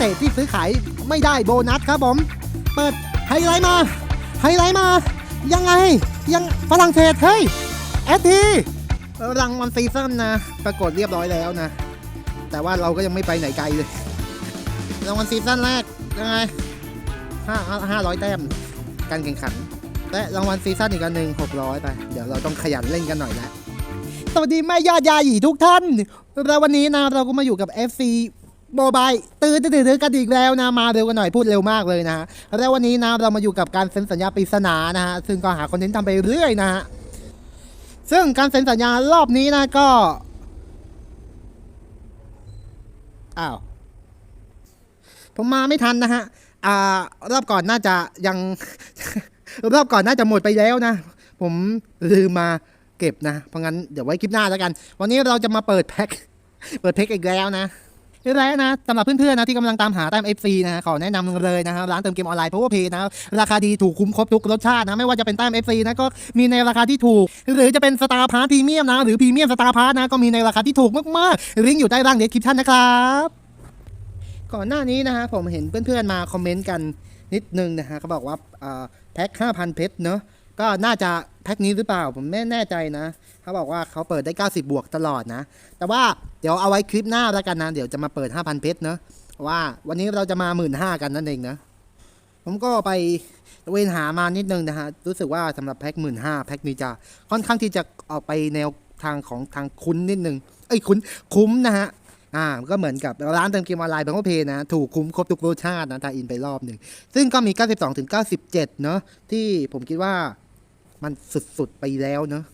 เตะที่ซื้อขายไม่ได้โบนัสครับผม เปิดไฮไลท์มา ไฮไลท์มา ยังไง ยังฝรั่งเศสเฮ้ยแอดทีรางวัลซีซั่นนะ ปรากฏเรียบร้อยแล้วนะ แต่ว่าเราก็ยังไม่ไปไหนไกลเลยรางวัลซีซั่นแรกยังไงห้าห้าร้อยแต้มการแข่งขัน และรางวัลซีซั่นอีกอันหนึ่งหกร้อยไป เดี๋ยวเราต้องขยันเล่นกันหน่อยนะสวัสดีแม่ยอดยาหยีทุกท่านแล้ววันนี้นะเราก็มาอยู่กับ FC โมบายตื่นตื่นตื่นกันอีกแล้วนะมาเร็วกันหน่อยพูดเร็วมากเลยนะฮะแล้ววันนี้นะเรามาอยู่กับการเซ็นสัญญาปริศนานะฮะซึ่งก็หาคอนเทนต์ทำไปเรื่อยนะฮะซึ่งการเซ็นสัญญารอบนี้นะก็อ้าวผมมาไม่ทันนะฮะอ่ารอบก่อนน่าจะยังรอบก่อนน่าจะหมดไปแล้วนะ ผมลืมมาเก็บนะ เพราะงั้นเดี๋ยวไว้คลิปหน้าแล้วกัน วันนี้เราจะมาเปิดแพ็คเปิดแพ็คอีกแล้วนะ แล้วนะสำหรับเพื่อนๆนะที่กำลังตามหาแต้ม FC นะขอแนะนำเลยนะครับร้านเติมเกมออนไลน์ Power Pay นะราคาดีถูกคุ้มครบทุกรสชาตินะไม่ว่าจะเป็นแต้ม FC นะก็มีในราคาที่ถูก หรือจะเป็นสตาร์พาร์ทพรีเมียมนะหรือพรีเมียมสตาร์พาร์ทนะก็มีในราคาที่ถูกมากๆลิงก์อยู่ใต้ล่างเดสคริปชั่นนะครับก่อนหน้านี้นะฮะผมเห็นเพื่อนๆมาคอมเมนต์กันนิดนึงนะฮะเขาบอกว่าแพ็ค5,000เพชรเนอะก็น่าจะแพ็คนี้หรือเปล่าผมไม่แน่ใจนะ เขาบอกว่าเขาเปิดได้ 90 บวกตลอดนะ แต่ว่าเดี๋ยวเอาไว้คลิปหน้าแล้วกันนะ เดี๋ยวจะมาเปิด 5,000 เพชรเนอะเพราะว่าวันนี้เราจะมา 1 5ื่นกันนั่นเองนะ ผมก็ไปเวนหามานิดนึงนะฮะ รู้สึกว่าสำหรับแพ็คหมื่นห้าแพ็คนี้จะค่อนข้างที่จะออกไปแนวทางของทางคุ้นนิดนึง เอ้ยคุ้นคุ้มนะฮะอ่าก็เหมือนกับร้านเติมเกมออนไลน์บางเพนะ ถูกคุ้มครบทุกรสชาตินะทาอินไปรอบหนึ่ง ซึ่งก็มี 92ถึง97 เนอะที่ผมคิดว่ามันสุด ๆ ไปแล้วเนอะ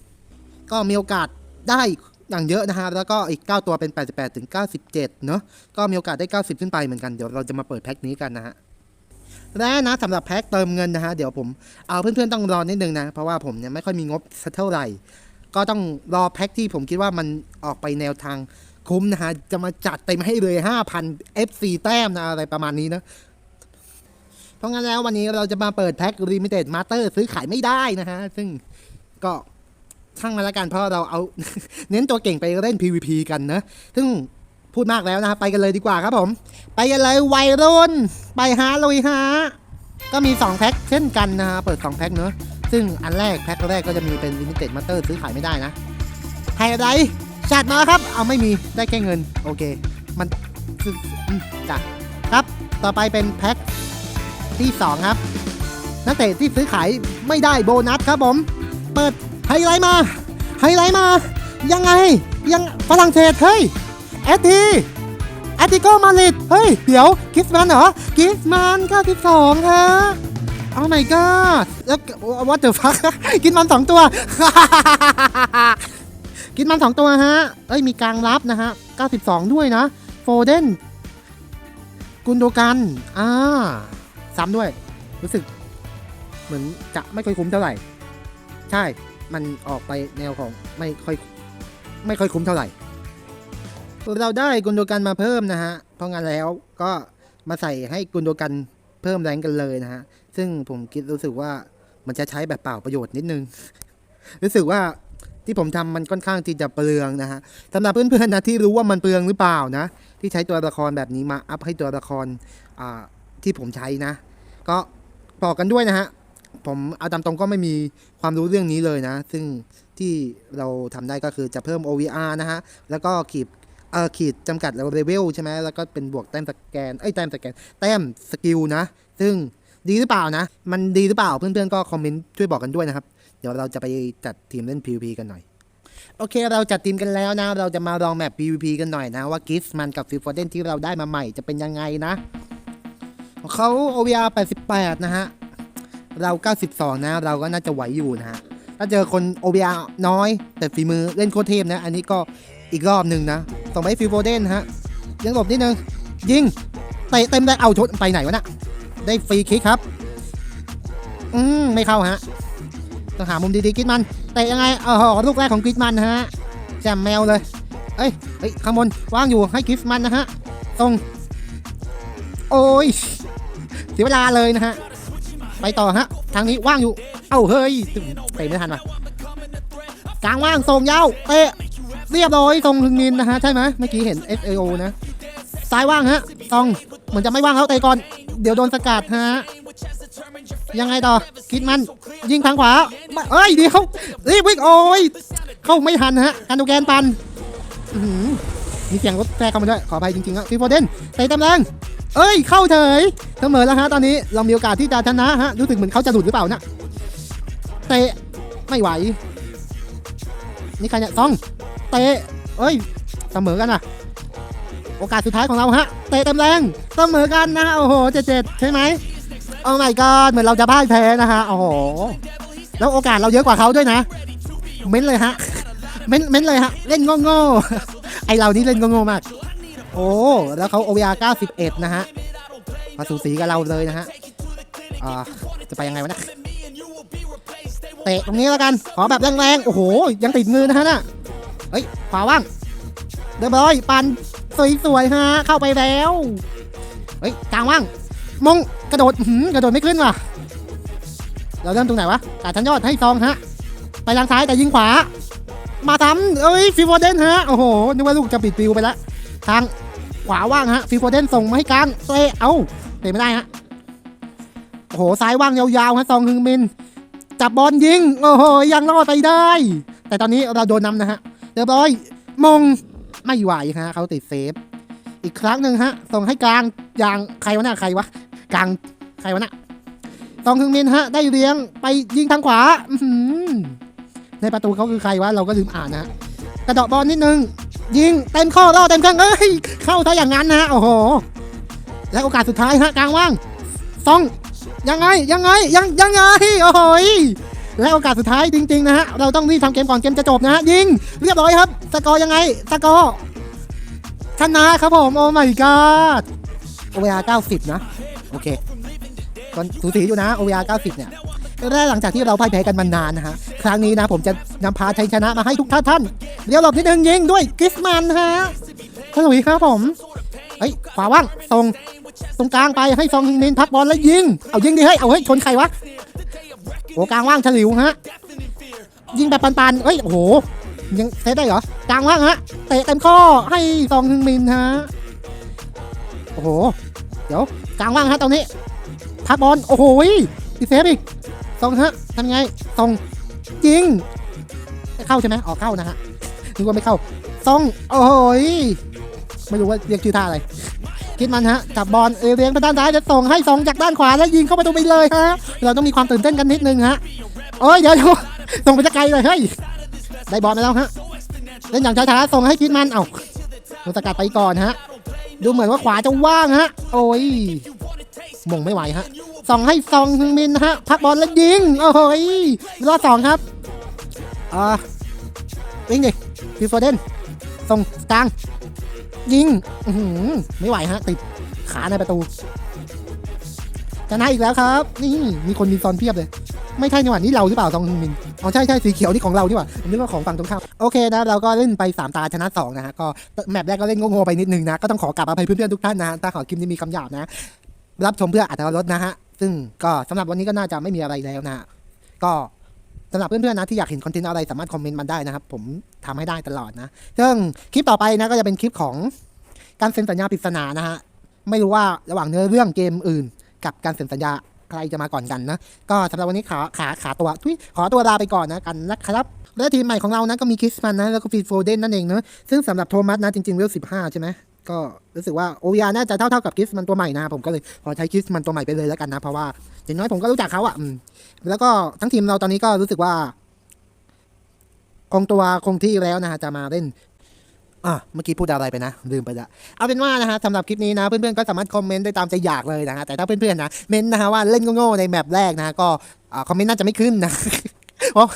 ก็มีโอกาสได้อย่างเยอะนะฮะแล้วก็อีก 9 ตัวเป็น 88ถึง97 เนอะก็มีโอกาสได้ 90 ขึ้นไปเหมือนกัน เดี๋ยวเราจะมาเปิดแพ็คนี้กันนะฮะและนะสำหรับแพ็คเติมเงินนะฮะเดี๋ยวผมเอาเพื่อนๆต้องรอนิดนึงนะ เพราะว่าผมเนี่ยไม่ค่อยมีงบสักเท่าไหร่ ก็ต้องรอแพ็คที่ผมคิดว่ามันออกไปแนวทางคุ้มนะฮะจะมาจัดเต็มให้เลย 5,000 FC แต้มนะอะไรประมาณนี้นะเพราะงั้นแล้ววันนี้เราจะมาเปิดแพ็ค Limited Master ซื้อขายไม่ได้นะฮะซึ่งก็ ช่างมาแล้วกันเพราะเราเอาเน้นตัวเก่งไปเล่น PVP กันนะ ซึ่งพูดมากแล้วนะไปกันเลยดีกว่าครับผม ไปกันเลยวัยรุ่น ไปฮะลุยฮะก็มี 2 แพ็คเช่นกันนะฮะเปิด 2 แพ็คเนอะซึ่งอันแรกแพ็คแรกก็จะมีเป็น Limited Master ซื้อขายไม่ได้นะไฮไลท์จัดมาครับ เอาไม่มีได้แค่เงิน โอเค มันคืออืมจ้ะครับต่อไปเป็นแพ็คที่ 2 ครับนักเตะที่ซื้อขายไม่ได้โบนัสครับผม เปิด ไฮไลท์มา ไฮไลท์มา ยังไง ยังฝรั่งเศสเฮ้ยแอตทีแอตติโกมาลิดเฮ้ย เดี๋ยวกิสมันเหรอกิสมัน92ฮะเอาไหนก็แล้ววัตเตอร์ฟักกินมันสองตัว กินมันสองตัวฮะ เอ้ยมีกลางรับนะฮะ 92 ด้วยนะ โฟเดนกุนโดกันอ่าซ้ำด้วย รู้สึก เหมือนจะไม่ค่อยคุ้มเท่าไหร่ ใช่ มันออกไปแนวของไม่ค่อยไม่ค่อยคุ้มเท่าไหร่ เราได้กุนโดกันมาเพิ่มนะฮะ เพราะงั้นแล้วก็มาใส่ให้กุนโดกันเพิ่มแรงกันเลยนะฮะ ซึ่งผมคิดรู้สึกว่ามันจะใช้แบบเปล่าประโยชน์นิดนึง รู้สึกว่าที่ผมทำมันค่อนข้างที่จะเปลืองนะฮะสำหรับเพื่อนๆนะที่รู้ว่ามันเปลืองหรือเปล่านะ ที่ใช้ตัวละครแบบนี้มาอัพให้ตัวละครที่ผมใช้นะ ก็บอกกันด้วยนะฮะ ผมเอาตามตรงก็ไม่มีความรู้เรื่องนี้เลยนะ ซึ่งที่เราทำได้ก็คือจะเพิ่ม OVR นะฮะ แล้วก็ขีดเอ่อขีดจำกัดเลเวลใช่ไหมแล้วก็เป็นบวกแต้มสแกนเอ้ยแต้มสแกนแต้มสกิลนะ ซึ่งดีหรือเปล่านะ มันดีหรือเปล่าเพื่อนๆก็คอมเมนต์ช่วยบอกกันด้วยนะครับ เดี๋ยวเราจะไปจัดทีมเล่น PVP กันหน่อย โอเคเราจัดทีมกันแล้วนะ เราจะมาลองแมป PVP กันหน่อยนะ ว่ากิสมันกับฟิลฟอร์เดนที่เราได้มาใหม่จะเป็นยังไงนะ เขา OVR 88 นะฮะ เรา 92 นะ เราก็น่าจะไหวอยู่นะฮะ ถ้าเจอคน OVR น้อย แต่ฝีมือเล่นโคตรเทพนะ อันนี้ก็อีกรอบหนึ่งนะส่งไปฟิลโฟเดนฮะ ยังหลบนิดนึง ยิงเตะเต็มได้เอาชดไปไหนวะน่ะได้ฟรีคิกครับ อืม ไม่เข้าฮะ ต้องหามุมดีๆกิดมัน เตะยังไงเอ๋อลูกแรกของกิดมันนะฮะแจมแมวเลย เอ้ยเฮ้ย ข้างบนว่างอยู่ให้กิฟมันนะฮะตรงโอ้ยเสียเวลาเลยนะฮะ ไปต่อฮะ ทางนี้ว่างอยู่ เอ้าเฮ้ยเตะไม่ทันว่ะกลางว่างส่งยาวเตะเรียบร้อยส่งถึงนินนะฮะใช่ไหมเมื่อกี้เห็น S A O นะซ้ายว่างฮะตองเหมือนจะไม่ว่างแล้วเตะก่อน เดี๋ยวโดนสกัดฮะยังไงต่อคิดมันยิงทางขวาเอ้ยเดี๋ยวรีบวิ่งโอ้ยเข้าไม่ทันฮะการดูแกนปันมีเสียงรถแทรกเข้ามาด้วยขออภัยจริงๆครับฟีโฟเดนเตะเต็มแรง เอ้ย เข้าเฉยเสมอแล้วฮะตอนนี้เรามีโอกาสที่จะชนะฮะรู้สึกเหมือนเขาจะหลุดหรือเปล่านะเตะไม่ไหว นี่ใครเนี่ยต้องเตะเอ้ยเสมอกันอะ โอกาสสุดท้ายของเราฮะเตะเต็มแรงเสมอกันนะโอ้โหเจ็ดเจ็ดใช่ไหมโอ้ my god เหมือนเราจะพ่ายแพ้นะฮะโอ้โหแล้วโอกาสเราเยอะกว่าเขาด้วยนะ เม้นเลยฮะ เม้นเม้นเลยฮะ เล่นโง่ๆไอเรานี่เล่นโง่ๆมาก โอ้ แล้วเขา OVR 91 นะฮะมาสูสีกับเราเลยนะฮะอ่าจะไปยังไงวะนะเตะตรงนี้แล้วกัน ขอแบบแรงๆ โอ้โห ยังติดมือนะฮะน่ะเฮ้ย ขวาว่างเดบอย ปันสวยๆฮะ เข้าไปแล้ว เฮ้ย กลางว่าง มง กระโดดหือกระโดดไม่ขึ้นว่ะ เราเริ่มตรงไหนวะแตัดชั้นยอดให้ซองฮะ ไปทางซ้ายแต่ยิงขวา มาทำเอ้ยฟิวเดนฮะ โอ้โห นึกว่าลูกจะปิดปิวไปแล้วทาง ขวาว่างฮะฟิวโฟเดนส่งมาให้กลางเตะเอ้าเตะไม่ได้ฮะโอ้โหซ้ายว่างยาวๆฮะซองฮึงมิน จับบอลยิงโอ้โหยังรอดไปได้ แต่ตอนนี้เราโดนนำนะฮะเรียบร้อยมงไม่ไหวฮะเขาติดเซฟอีกครั้งหนึ่งฮะส่งให้กลางอย่างใครวะน่ะใครวะกลางใครวะน่ะตองฮึงมินฮะ ได้เลี้ยงไปยิงทางขวาในประตูเขาคือใครวะเราก็ลืมอ่านนะฮะกระดาะบอลนิดนึง ยิงเต็มข้อล่อเต็มเครื่องเอ้ยเข้าซะอย่างนั้นนะโอ้โห และโอกาสสุดท้ายฮะกลางว่างซองยังไงยังไงยังยังไงโอ้โหและโอกาสสุดท้ายจริงๆนะฮะเราต้องรีบทำเกมก่อนเกมจะจบนะฮะยิงเรียบร้อยครับสกอร์ยังไงสกอร์ชนะครับผมโอ้ my god โอเวอา90 นะ โอเคตอนสูสีอยู่นะ OVR 90 เนี่ยและหลังจากที่เราพ่ายแพ้กันมานานนะฮะ ครั้งนี้นะ ผมจะนำพาชัยชนะมาให้ทุกท่านท่านเดี๋ยวหลบนิดนึงยิงด้วยกิสมันฮะสลุยครับผมเฮ้ยขวาว่างตรงตรงกลางไปให้ซองฮิงมินพักบอลแล้วยิง เอายิงดิเฮ้ย เอาเฮ้ยชนใครวะโอ้กลางว่างฉลิวฮะ ยิงแบบปันๆเอ้ย โอ้โห ยังเซฟได้เหรอ กลางว่างฮะ เตะเต็มข้อให้ซองฮึงมินฮะ โอ้โห เดี๋ยวกลางว่างฮะตรงนี้พักบอล โอ้โหดีเซฟอีกส่งฮะทำไงส่ง ยิง เข้าใช่ไหมออกเข้านะฮะนึกว่าไม่เข้าส่งโอ้ยไม่รู้ว่าเรียกชื่อท่าอะไร คิดมันฮะจับบอลเอเรียงไปด้านซ้ายจะส่งให้ส่งจากด้านขวาแล้วยิงเข้าประตูไปเลยฮะ เราต้องมีความตื่นเต้นกันนิดนึงฮะโอ้ยเดี๋ยวเดี๋ยวส่งไปจะไกลเลยเฮ้ยได้บอลมาแล้วฮะเล่นอย่างช้าๆส่งให้คิดมันเอ้าโดนสกัดไปก่อนฮะ ดูเหมือนว่าขวาจะว่างฮะ โอ้ยมงไม่ไหวฮะ ส่องให้ซองฮึงมินนะฮะพักบอลแล้วยิง โอ้โหยรอดสองครับอ่าวิ่งดิฟิวโฟเดนส่งกลาง ยิงอืไม่ไหวฮะ ติดขาในประตูชนะอีกแล้วครับ นี่มีคนมีซอนเพียบเลย ไม่ใช่นี่หว่านี่เราหรือเปล่าซองฮึงมินอ๋อใช่ใช่สีเขียวนี่ของเรานี่หว่าผมนึกว่าของฝั่งตรงข้ามโอเคนะเราก็เล่นไป 3 ตาชนะ2นะฮะก็แมปแรกก็เล่นโง่ๆไปนิดนึงนะ ก็ต้องขอกลับอภัยเพื่อนๆทุกท่านนะถ้าขอคลิปนี้มีคำหยาบนะ รับชมเพื่ออัตรสนะฮะ ซึ่งก็สำหรับวันนี้ก็น่าจะไม่มีอะไรแล้วนะฮะ ก็สำหรับเพื่อนๆนะที่อยากเห็นคอนเทนต์อะไรสามารถคอมเมนต์มันได้นะครับ ผมทำให้ได้ตลอดนะ ซึ่งคลิปต่อไปนะก็จะเป็นคลิปของการเซ็นสัญญาปริศนานะฮะ ไม่รู้ว่าระหว่างเนื้อเรื่องเกมอื่น กับการเซ็นสัญญาใครจะมาก่อนกันนะ ก็สำหรับวันนี้ขาขาขาตัวทุยขอตัวลาไปก่อนนะกันนะครับ และทีมใหม่ของเรานะก็มีคิสมันนะแล้วก็ฟีโฟเดนนั่นเองเนอะซึ่งสำหรับโทมัสนะจริงๆเวลสิบห้าใช่ไหม ก็รู้สึกว่าโอวีอาน่าจะเท่าๆกับคิสมันตัวใหม่นะผมก็เลยขอใช้คิสมันตัวใหม่ไปเลยแล้วกันนะ เพราะว่าอย่างน้อยผมก็รู้จักเขาอะแล้วก็ทั้งทีมเราตอนนี้ก็รู้สึกว่า คงตัวคงที่แล้วนะฮะจะมาเล่นอะเมื่อกี้พูดอะไรไปนะ ลืมไปละเอาเป็นว่านะฮะสำหรับคลิปนี้นะ เพื่อนๆก็สามารถคอมเมนต์ได้ตามใจอยากเลยนะฮะแต่ถ้าเพื่อนๆนะเมนต์นะฮะว่าเล่นโง่ๆในแมปแรกนะ ก็คอมเมนต์น่าจะไม่ขึ้นนะเพราะ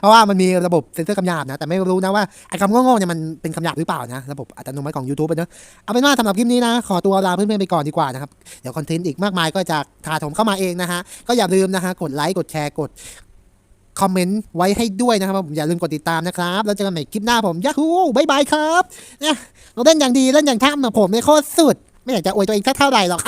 เพราะว่ามันมีระบบเซ็นเซอร์คำหยาบนะ แต่ไม่รู้นะว่าไอ้คำโง่ๆเนี่ยมันเป็นคำหยาบหรือเปล่านะ ระบบอัตโนมัติของ YouTube ไปเนอะเอาเป็นว่าสำหรับคลิปนี้นะ ขอตัวลาเพื่อนๆไปก่อนดีกว่านะครับ เดี๋ยวคอนเทนต์อีกมากมายก็จะถาถมเข้ามาเองนะฮะ ก็อย่าลืมนะฮะ กดไลค์ กดแชร์ กดคอมเมนต์ไว้ให้ด้วยนะครับผมอย่าลืมกดติดตามนะครับ แล้วเจอกันใหม่คลิปหน้าผมยาฮูบายบายครับเนี่ยเราเล่นอย่างดีเล่นอย่างท่ามอะผมเนี่ยโคตรสุด ไม่อยากจะอวยตัวเองเท่าไหร่หรอก